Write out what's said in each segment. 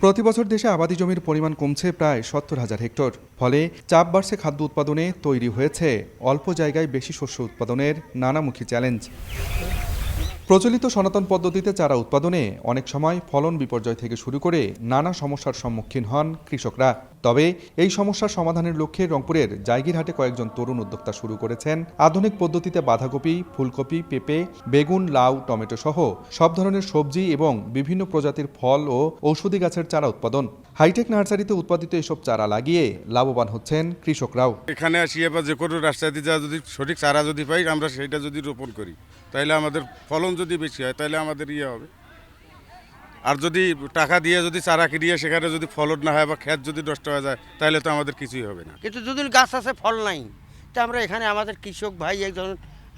প্রতি বছর দেশে আবাদি জমির পরিমাণ কমছে প্রায় সত্তর হাজার হেক্টর। ফলে চাপ বাড়ছে খাদ্য উৎপাদনে তৈরি হয়েছে অল্প জায়গায় বেশি শস্য উৎপাদনের নানামুখী চ্যালেঞ্জ। প্রচলিত সনাতন পদ্ধতিতে চারা উৎপাদনে অনেক সময় ফলন বিপর্যয় থেকে শুরু করে নানা সমস্যার সম্মুখীন হন কৃষকরা। তবে এই সমস্যার সমাধানের লক্ষ্যে রংপুরের জায়গিরহাটে কয়েকজন তরুণ উদ্যোক্তা শুরু করেছেন। আধুনিক পদ্ধতিতে বাঁধাকপি, ফুলকপি, পেঁপে, বেগুন, লাউ, টমেটো সহ সব ধরনের সবজি এবং বিভিন্ন প্রজাতির ফল ও ঔষধি গাছের চারা উৎপাদন। হাইটেক নার্সারিতে উৎপাদিত এসব চারা লাগিয়ে লাভবান হচ্ছেন কৃষকরাও। এখানে আসিয়ে বা যে কোনো রাস্তাতে যা যদি সঠিক চারা যদি পাই, আমরা সেটা যদি রোপণ করি তাহলে আমাদের ফলন যদি বেশি হয় তাহলে আমাদের ইয়ে হবে। আর যদি টাকা দিয়ে যদি চারা কিনিয়ে সেখানে যদি ফলন না হয় বা ক্ষেত যদি নষ্ট হয়ে যায় তাহলে তো আমাদের কিছুই হবে না। কিন্তু যদি গাছ আছে ফল নাই। তো আমরা এখানে আমাদের কৃষক ভাই একজন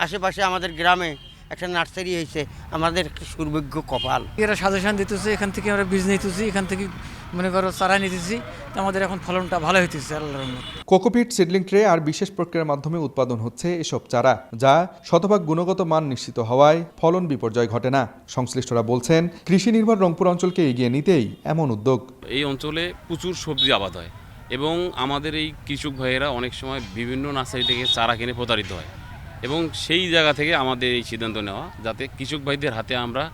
আশেপাশে আমাদের গ্রামে একটা নার্সারি হয়েছে আমাদের সুর্ভিজ্ঞ কপাল। এরা সাজেশন দিতেছে এখান থেকে আমরা বীজ নিতেছি এখান থেকে মনে করো চারা নিতেছি আমাদের এখন ফলনটা ভালো হইতেছে আল্লাহর কোকোপিট সিডলিং ট্রে আর বিশেষ প্রক্রিয়ার মাধ্যমে উৎপাদন হচ্ছে এসব চারা যা শতভাগ গুণগত মান নিশ্চিত হওয়ায় ফলন বিপর্যয় ঘটে না। সংশ্লিষ্টরা বলছেন কৃষি নির্ভর রংপুর অঞ্চলকে এগিয়ে নিতেই এমন উদ্যোগ। এই অঞ্চলে প্রচুর সবজি আবাদ হয় এবং আমাদের এই কৃষক ভাইয়েরা অনেক সময় বিভিন্ন নার্সারি থেকে চারা কিনে প্রতারিত হয় এবং সেই জায়গা থেকে আমাদের এই সিদ্ধান্ত নেওয়া যাতে কৃষক ভাইদের হাতে আমরা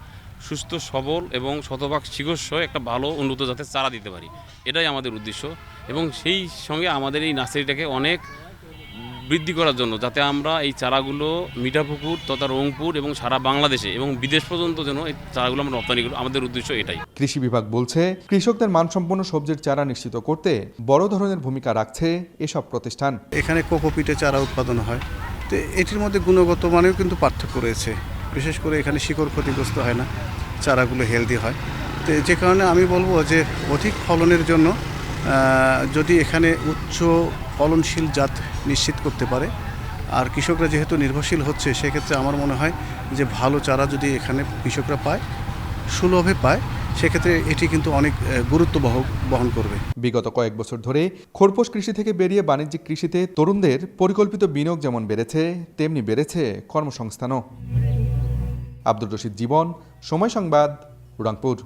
সুস্থ সবল এবং শতভাগ চিকিৎসা একটা ভালো উন্নত জাতের চারা দিতে পারি। এটাই আমাদের উদ্দেশ্য এবং সেই সঙ্গে আমাদের এই নার্সারিটাকে অনেক বৃদ্ধি করার জন্য যাতে আমরা এই চারাগুলো মিঠাপুকুর তথা রংপুর এবং সারা বাংলাদেশে এবং বিদেশ পর্যন্ত যেন এই চারাগুলো আমরা রপ্তানি করি। আমাদের উদ্দেশ্য এটাই। কৃষি বিভাগ বলছে কৃষকদের মানসম্পন্ন সবজির চারা নিশ্চিত করতে বড় ধরনের ভূমিকা রাখছে এসব প্রতিষ্ঠান। এখানে কোকোপিটে চারা উৎপাদন হয়। তো এটির মধ্যে গুণগত মানেও কিন্তু পার্থক্য রয়েছে। বিশেষ করে এখানে শিকড় ক্ষতিগ্রস্ত হয় না, চারাগুলো হেলদি হয়। তো যে কারণে আমি বলব যে অধিক ফলনের জন্য যদি এখানে উচ্চ ফলনশীল জাত নিশ্চিত করতে পারে, আর কৃষকরা যেহেতু নির্ভরশীল হচ্ছে, সেক্ষেত্রে আমার মনে হয় যে ভালো চারা যদি এখানে কৃষকরা পায়, সুলভে পায়, সেক্ষেত্রে এটি কিন্তু অনেক গুরুত্ব বহ- বহন করবে। বিগত কয়েক বছর ধরে খোরপোশ কৃষি থেকে বেরিয়ে বাণিজ্যিক কৃষিতে তরুণদের পরিকল্পিত বিনিয়োগ যেমন বেড়েছে, তেমনি বেড়েছে কর্মসংস্থানও। আব্দুর রশিদ জীবন সময় সংবাদ রংপুর।